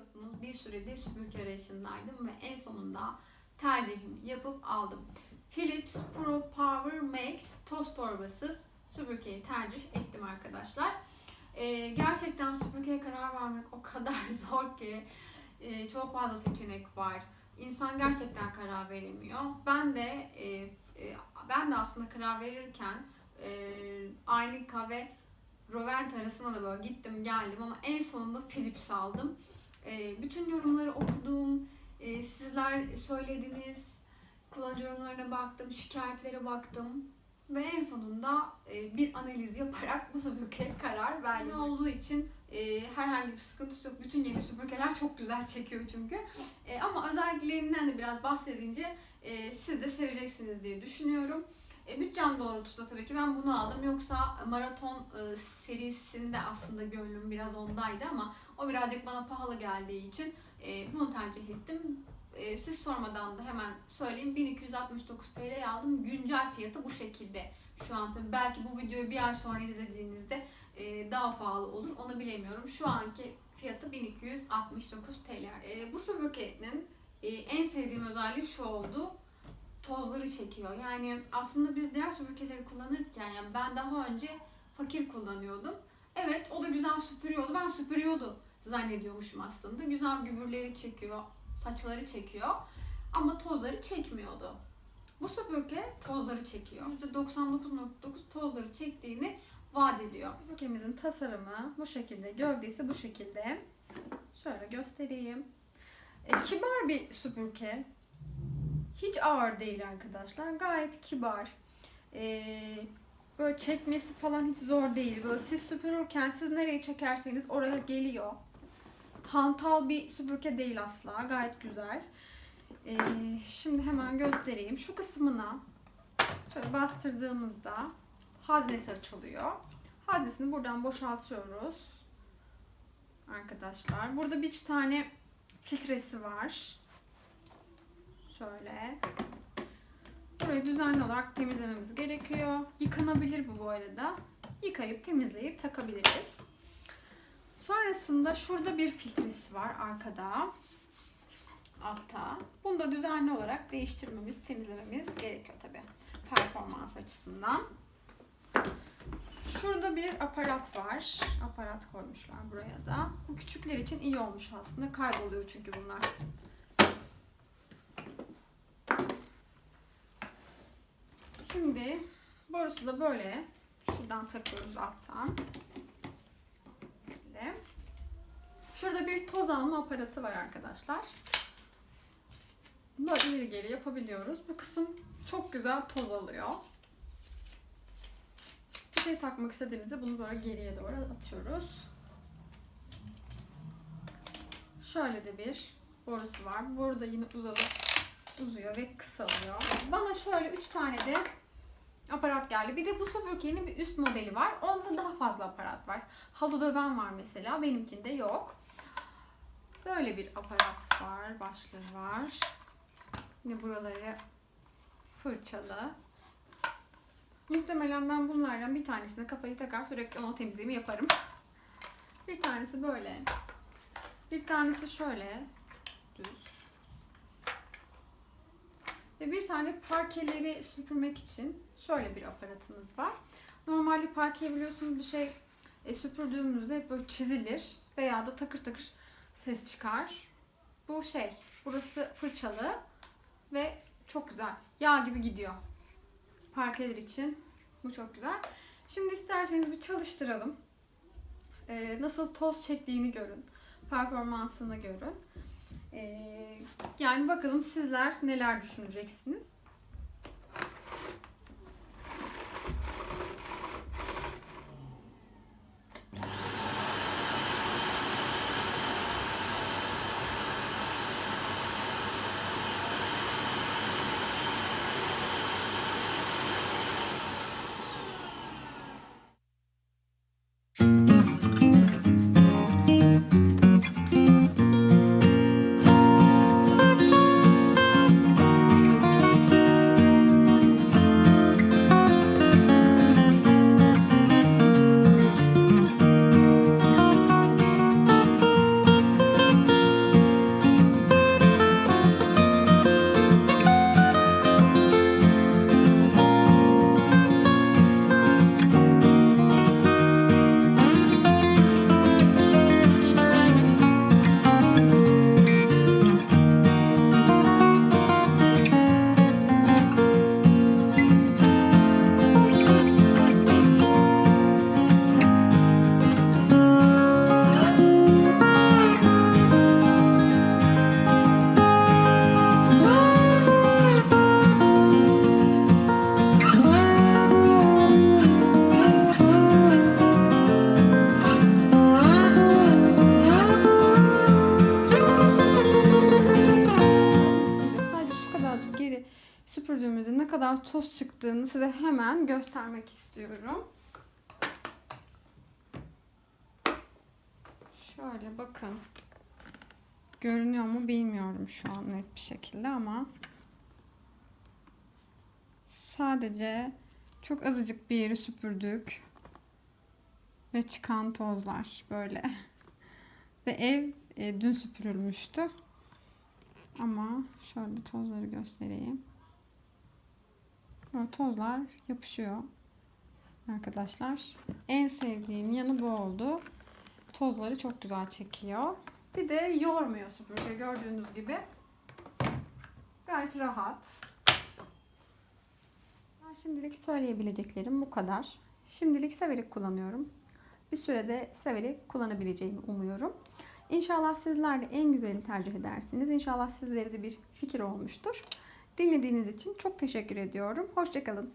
biliyorsunuz bir süredir süpürge arayışındaydım ve en sonunda tercihimi yapıp aldım. Philips Pro Power Max toz torbasız süpürgeyi tercih ettim arkadaşlar. Ee, gerçekten süpürgeye karar vermek o kadar zor ki Ee, çok fazla seçenek var. İnsan gerçekten karar veremiyor. Ben de e, e, ben de aslında karar verirken e, Arnica ve Rovent arasına da böyle gittim geldim ama en sonunda Philips aldım. E, bütün yorumları okudum. E, sizler söylediniz. Kullanıcı yorumlarına baktım, şikayetlere baktım. Ve en sonunda e, bir analiz yaparak bu süpürgeye karar verdim. Ne olduğu için e, herhangi bir sıkıntısı yok. Bütün yeni süpürgeler çok güzel çekiyor çünkü. E, ama özelliklerinden de biraz bahsedince siz de seveceksiniz diye düşünüyorum. E, bütçem doğrultusunda tabii ki ben bunu aldım. Yoksa maraton e, serisinde aslında gönlüm biraz ondaydı ama o birazcık bana pahalı geldiği için e, bunu tercih ettim. E, siz sormadan da hemen söyleyeyim. 1269 TL aldım. Güncel fiyatı bu şekilde. Şu an tabii belki bu videoyu bir ay sonra izlediğinizde e, daha pahalı olur. Onu bilemiyorum. Şu anki fiyatı 1269 TL. E, bu süpürgenin e, en sevdiğim özelliği şu oldu tozları çekiyor. Yani aslında biz diğer süpürgeleri kullanırken yani ben daha önce fakir kullanıyordum. Evet o da güzel süpürüyordu. Ben süpürüyordu zannediyormuşum aslında. Güzel gübürleri çekiyor, saçları çekiyor. Ama tozları çekmiyordu. Bu süpürge tozları çekiyor. %99.9 tozları çektiğini vaat ediyor. Süpürgemizin tasarımı bu şekilde. Gövdesi bu şekilde. Şöyle göstereyim. E, kibar bir süpürge. Hiç ağır değil arkadaşlar. Gayet kibar. Ee, böyle çekmesi falan hiç zor değil. Böyle siz süpürürken siz nereye çekerseniz oraya geliyor. Hantal bir süpürge değil asla. Gayet güzel. Ee, şimdi hemen göstereyim. Şu kısmına şöyle bastırdığımızda haznesi açılıyor. Haznesini buradan boşaltıyoruz. Arkadaşlar. Burada bir tane filtresi var. Şöyle. Burayı düzenli olarak temizlememiz gerekiyor. Yıkanabilir bu bu arada. Yıkayıp temizleyip takabiliriz. Sonrasında şurada bir filtresi var arkada. Altta. Bunu da düzenli olarak değiştirmemiz, temizlememiz gerekiyor tabi. Performans açısından. Şurada bir aparat var. Aparat koymuşlar buraya da. Bu küçükler için iyi olmuş aslında. Kayboluyor çünkü bunlar. Şimdi borusu da böyle. Şuradan takıyoruz alttan. Böyle. Şurada bir toz alma aparatı var arkadaşlar. Böyle ileri geri yapabiliyoruz. Bu kısım çok güzel toz alıyor. Bir şey takmak istediğimizde bunu böyle geriye doğru atıyoruz. Şöyle de bir borusu var. Bu boru da yine uzadı, uzuyor ve kısalıyor. Bana şöyle 3 tane de aparat geldi. Bir de bu süpürgenin bir üst modeli var. Onda daha fazla aparat var. Halı döven var mesela. Benimkinde yok. Böyle bir aparat var. Başlığı var. Yine buraları fırçalı. Muhtemelen ben bunlardan bir tanesine kafayı takar sürekli ona temizliğimi yaparım. Bir tanesi böyle. Bir tanesi şöyle düz. Ve bir tane parkeleri süpürmek için şöyle bir aparatımız var. Normalde parkeyi biliyorsunuz bir şey e, süpürdüğümüzde böyle çizilir veya da takır takır ses çıkar. Bu şey, burası fırçalı ve çok güzel. Yağ gibi gidiyor. Parkeler için bu çok güzel. Şimdi isterseniz bir çalıştıralım. Ee, nasıl toz çektiğini görün. Performansını görün. Ee, yani bakalım sizler neler düşüneceksiniz. Kadar toz çıktığını size hemen göstermek istiyorum. Şöyle bakın. Görünüyor mu bilmiyorum şu an net bir şekilde ama sadece çok azıcık bir yeri süpürdük ve çıkan tozlar böyle. ve ev e, dün süpürülmüştü. Ama şöyle tozları göstereyim. Tozlar yapışıyor arkadaşlar. En sevdiğim yanı bu oldu. Tozları çok güzel çekiyor. Bir de yormuyor süpürge gördüğünüz gibi. Gayet rahat. Şimdilik söyleyebileceklerim bu kadar. Şimdilik severek kullanıyorum. Bir sürede severek kullanabileceğimi umuyorum. İnşallah sizler de en güzelini tercih edersiniz. İnşallah sizlere de bir fikir olmuştur. Dinlediğiniz için çok teşekkür ediyorum. Hoşçakalın.